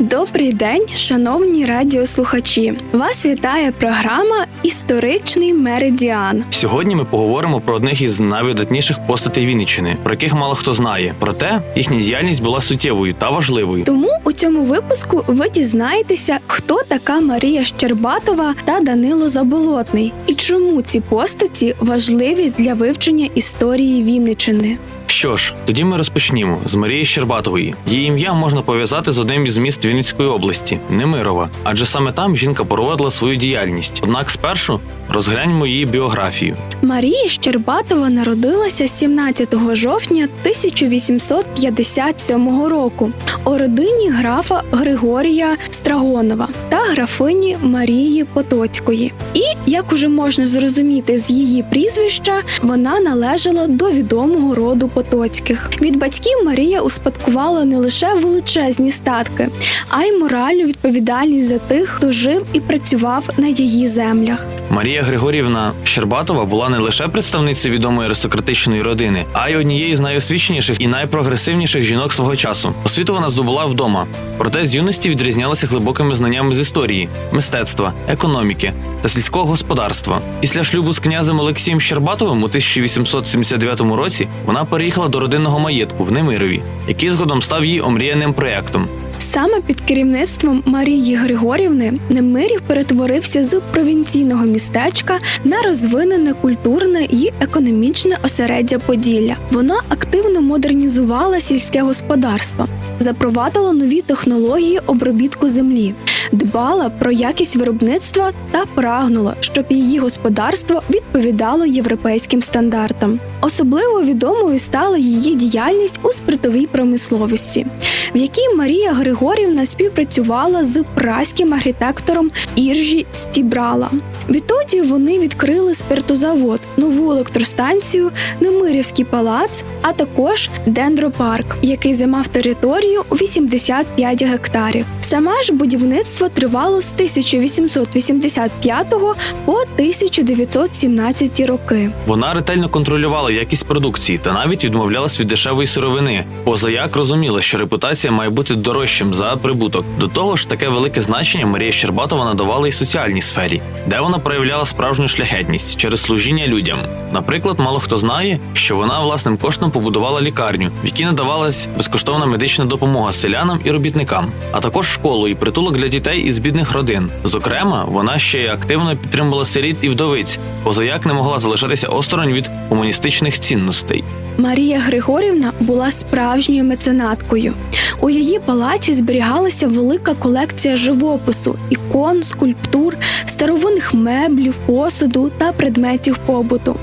Добрий день, шановні радіослухачі! Вас вітає програма Історичний меридіан. Сьогодні ми поговоримо про одних із найвидатніших постатей Вінниччини, про яких мало хто знає. Проте їхня діяльність була суттєвою та важливою. Тому у цьому випуску ви дізнаєтеся, хто така Марія Щербатова та Данило Заболотний, і чому ці постаті важливі для вивчення історії Вінничини. Що ж, тоді ми розпочнімо з Марії Щербатової. Її ім'я можна пов'язати з одним із міст Вінницької області Немирова, адже саме там жінка проводила свою діяльність. Однак спершу розгляньмо її біографію. Марія Щербатова народилася 17 жовтня 1857 року у родині графа Григорія Страгонова та графині Марії Потоцької. І, як уже можна зрозуміти з її прізвища, вона належала до відомого роду Потоцьких. Від батьків Марія успадкувала не лише величезні статки, а й моральну відповідальність за тих, хто жив і працював на її землях. Марія Григорівна Щербатова була не лише представницею відомої аристократичної родини, а й однією з найосвіченіших і найпрогресивніших жінок свого часу. Освіту вона здобула вдома, проте з юності відрізнялася глибокими знаннями з історії, мистецтва, економіки та сільського господарства. Після шлюбу з князем Олексієм Щербатовим у 1879 році вона переїхала до родинного маєтку в Немирові, який згодом став її омріяним проєктом. Саме під керівництвом Марії Григорівни Немирів перетворився з провінційного містечка на розвинене культурне і економічне осереддя Поділля. Вона активно модернізувала сільське господарство, запровадила нові технології обробітку землі, дбала про якість виробництва та прагнула, щоб її господарство відповідало європейським стандартам. Особливо відомою стала її діяльність у спиртовій промисловості, в якій Марія Григорівна співпрацювала з праським архітектором Іржі Стібрала. Відтоді вони відкрили спиртозавод, нову електростанцію, Немирівський палац, а також дендропарк, який займав територію у 85 гектарів. Саме ж будівництво тривало з 1885 по 1917 роки. Вона ретельно контролювала якість продукції та навіть відмовлялась від дешевої сировини. Позаяк розуміла, що репутація має бути дорожчим за прибуток. До того ж, таке велике значення Марія Щербатова надавала і соціальній сфері, де вона проявляла справжню шляхетність через служіння людям. Наприклад, мало хто знає, що вона власним коштом побудувала лікарню, в якій надавалась безкоштовна медична допомога селянам і робітникам, а також школу і притулок для дітей із бідних родин. Зокрема, вона ще й активно підтримувала сиріт і вдовиць, позаяк не могла залишатися осторонь від гуманістичних цінностей. Марія Григорівна була справжньою меценаткою. У її палаці зберігалася велика колекція живопису, ікон, скульптур, старовинних меблів, посуду та предметів побуту.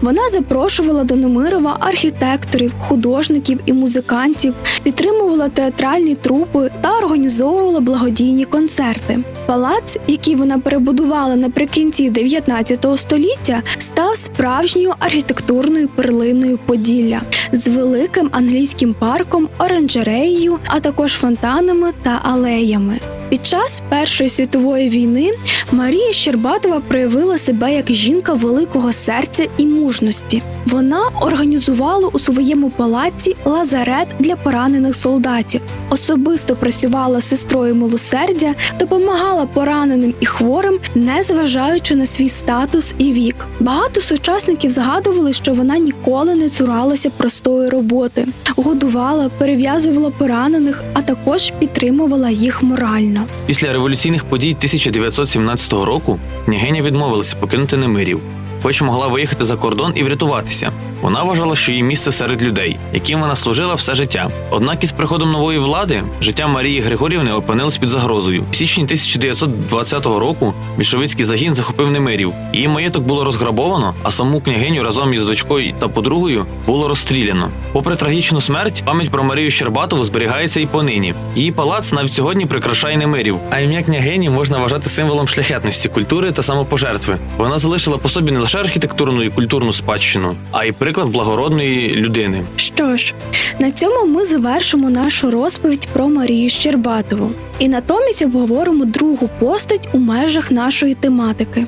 Вона запрошувала до Немирова архітекторів, художників і музикантів, підтримувала театральні трупи та організовувала благодійні концерти. Палац, який вона перебудувала наприкінці 19 століття, став справжньою архітектурною перлиною Поділля з великим англійським парком, оранжереєю, а також фонтанами та алеями. Під час Першої світової війни Марія Щербатова проявила себе як жінка великого серця і мужності. Вона організувала у своєму палаці лазарет для поранених солдатів, особисто працювала сестрою милосердя, допомагала пораненим і хворим, не зважаючи на свій статус і вік. Багато сучасників згадували, що вона ніколи не цуралася простої роботи, годувала, перев'язувала поранених, а також підтримувала їх морально. Після революційних подій 1917 року княгиня відмовилася покинути Немирів, хоч могла виїхати за кордон і врятуватися. Вона вважала, що її місце серед людей, яким вона служила все життя. Однак із приходом нової влади життя Марії Григорівни опинилось під загрозою. В січні 1920 року більшовицький загін захопив Немирів. Її маєток було розграбовано, а саму княгиню разом із дочкою та подругою було розстріляно. Попри трагічну смерть, пам'ять про Марію Щербатову зберігається і понині. Її палац навіть сьогодні прикрашає Немирів. А ім'я княгині можна вважати символом шляхетності, культури та самопожертви. Вона залишила по собі не лише архітектурну і культурну спадщину, а й приклад благородної людини. Що ж, на цьому ми завершимо нашу розповідь про Марію Щербатову. І натомість обговоримо другу постать у межах нашої тематики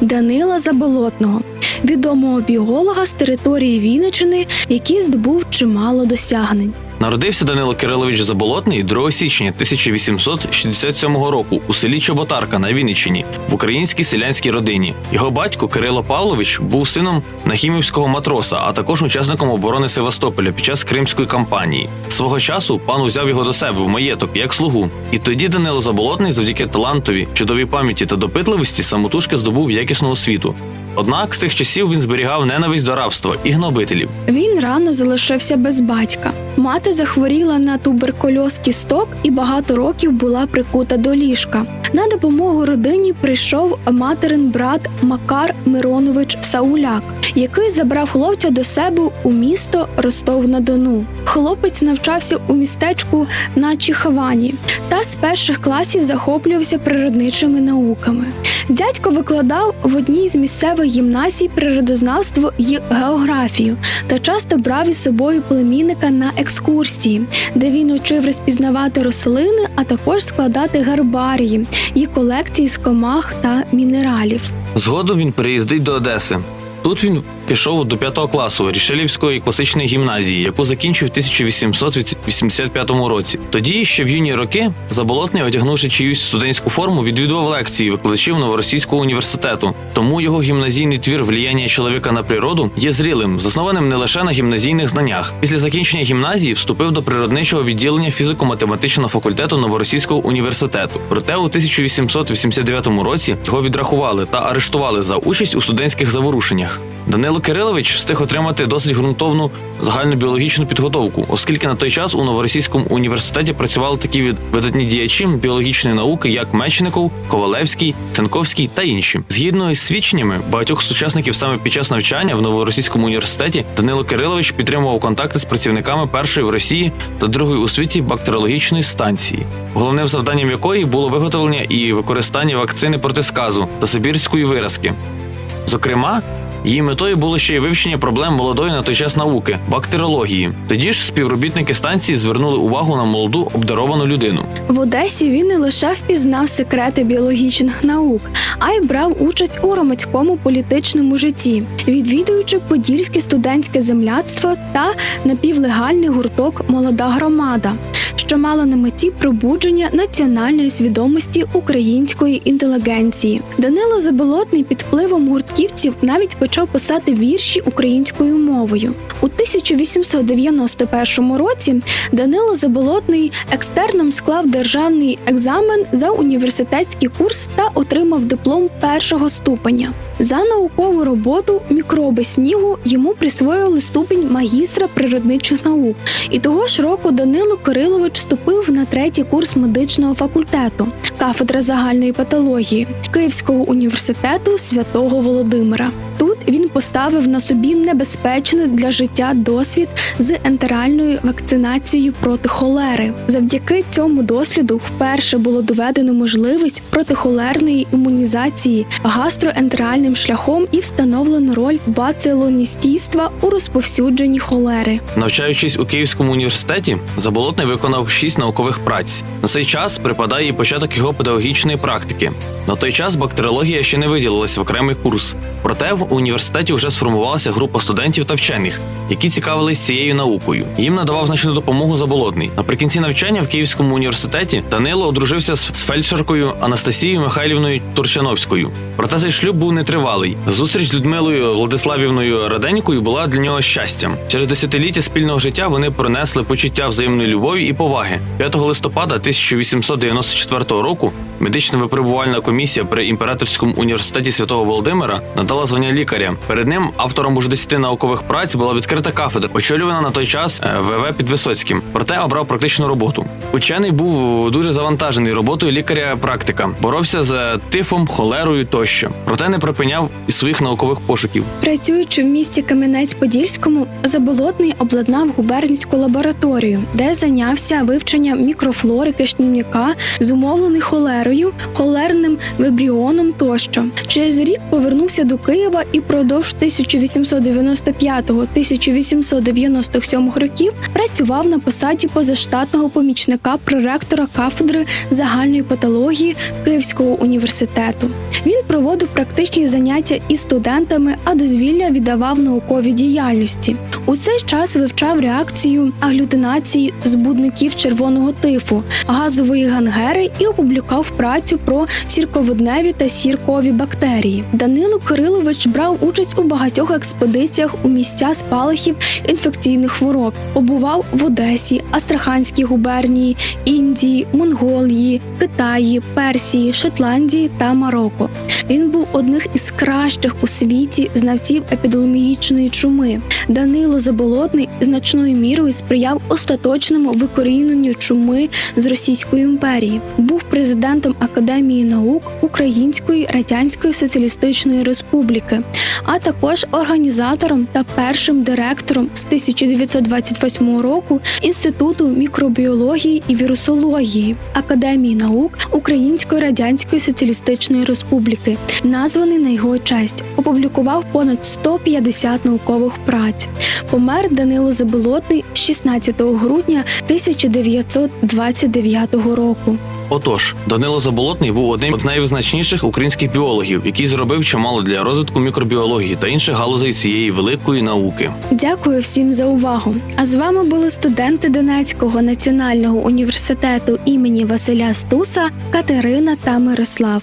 Данила Заболотного, відомого біолога з території Вінничини, який здобув чимало досягнень. Народився Данило Кирилович Заболотний 2 січня 1867 року у селі Чоботарка на Вінниччині в українській селянській родині. Його батько Кирило Павлович був сином нахімівського матроса, а також учасником оборони Севастополя під час Кримської кампанії. Свого часу пан узяв його до себе в маєток як слугу. І тоді Данило Заболотний, завдяки талантові, чудовій пам'яті та допитливості, самотужки здобув якісну освіту. Однак з тих часів він зберігав ненависть до рабства і гнобителів. Він рано залишився без батька. Мати захворіла на туберкульоз кісток і багато років була прикута до ліжка. На допомогу родині прийшов материн брат Макар Миронович Сауляк, який забрав хлопця до себе у місто Ростов-на-Дону. Хлопець навчався у містечку на Чихавані та з перших класів захоплювався природничими науками. Дядько викладав в одній з місцевих гімназій природознавство і географію та часто брав із собою племінника на екскурсії, де він учив розпізнавати рослини, а також складати гербарії і колекції з комах та мінералів. Згодом він переїздить до Одеси. Тут він пішов до 5 класу Рішелівської класичної гімназії, яку закінчив в 1885 році. Тоді, ще в юні роки, Заболотний, одягнувши чиюсь студентську форму, відвідував лекції викладачів Новоросійського університету. Тому його гімназійний твір «Вліяння чоловіка на природу є зрілим, заснованим не лише на гімназійних знаннях. Після закінчення гімназії вступив до природничого відділення фізико-математичного факультету Новоросійського університету. Проте у 1889 році його відрахували та арештували за участь у студентських заворушеннях. Данило Кирилович встиг отримати досить ґрунтовну загальнобіологічну підготовку, оскільки на той час у Новоросійському університеті працювали такі від- видатні діячі біологічної науки, як Мечников, Ковалевський, Ценковський та інші. Згідно із свідченнями багатьох сучасників саме під час навчання в Новоросійському університеті Данило Кирилович підтримував контакти з працівниками першої в Росії та другої у світі бактеріологічної станції, головним завданням якої було виготовлення і використання вакцини проти сказу та сибірської виразки. Зокрема, її метою було ще й вивчення проблем молодої на той час науки бактеріології. Тоді ж співробітники станції звернули увагу на молоду обдаровану людину. В Одесі він не лише впізнав секрети біологічних наук, а й брав участь у громадському політичному житті, відвідуючи подільське студентське земляцтво та напівлегальний гурток Молода громада, що мала на меті пробудження національної свідомості української інтелігенції. Данило Заболотний під впливом гуртківців навіть почав писати вірші українською мовою. У 1891 році Данило Заболотний екстерном склав державний екзамен за університетський курс та отримав диплом першого ступеня. За наукову роботу мікроби снігу йому присвоїли ступінь магістра природничих наук. І того ж року Данило Кирилович вступив на третій курс медичного факультету, кафедра загальної патології Київського університету святого Володимира. Тут він поставив на собі небезпечний для життя досвід з ентеральною вакцинацією проти холери. Завдяки цьому досліду вперше було доведено можливість протихолерної імунізації гастроентеральним шляхом і встановлено роль бацилоністійства у розповсюдженні холери. Навчаючись у Київському університеті, Заболотний виконав шість наукових праць. На цей час припадає початок його педагогічної практики. На той час бактеріологія ще не виділилась в окремий курс. Проте в університеті вже сформувалася група студентів та вчених, які цікавились цією наукою. Їм надавав значну допомогу Заболотний. Наприкінці навчання в Київському університеті Данило одружився з фельдшеркою Анастасією Михайлівною Турчановською. Проте цей шлюб був нетривалий. Зустріч з Людмилою Владиславівною Раденькою була для нього щастям. Через десятиліття спільного життя вони принесли почуття взаємної любові і поваги. 5 листопада 1894 року Медична випробувальна комісія при імператорському університеті святого Володимира надала звання лікаря. Перед ним автором уже 10 наукових праць була відкрита кафедра, очолювана на той час е, ВВ під Висоцьким. Проте обрав практичну роботу. Учений був дуже завантажений роботою лікаря-практика, боровся з тифом, холерою тощо. Проте не припиняв і своїх наукових пошуків. Працюючи в місті Кам'янець-Подільському, Заболотний обладнав губернську лабораторію, де зайнявся вивченням мікрофлори кишківника, зумовлений холерою, холерним вибріоном тощо. Через рік повернувся до Києва і продовж 1895-1897 років працював на посаді позаштатного помічника проректора кафедри загальної патології Київського університету. Він проводив практичні заняття із студентами, а дозвілля віддавав науковій діяльності. У цей час вивчав реакцію аглютинації збудників червоного тифу, газової гангери і опублікував працю про сірководневі та сіркові бактерії. Данило Кирилович брав участь у багатьох експедиціях у місця спалахів інфекційних хвороб. Побував в Одесі, Астраханській губернії, Індії, Монголії, Китаї, Персії, Шотландії та Марокко. Він був одним із кращих у світі знавців епідеміологічної чуми. Данило Заболотний значною мірою сприяв остаточному викоріненню чуми з Російської імперії. Був президентом Академії наук Української Радянської Соціалістичної Республіки, а також організатором та першим директором з 1928 року Інституту мікробіології і вірусології Академії наук Української Радянської Соціалістичної Республіки, названий на його честь. Опублікував понад 150 наукових праць. Помер Данило Заболотний 16 грудня 1929 року. Отож, Данило Заболотний був одним з найвизначніших українських біологів, який зробив чимало для розвитку мікробіології та інших галузей цієї великої науки. Дякую всім за увагу. А з вами були студенти Донецького національного університету імені Василя Стуса Катерина та Мирослав.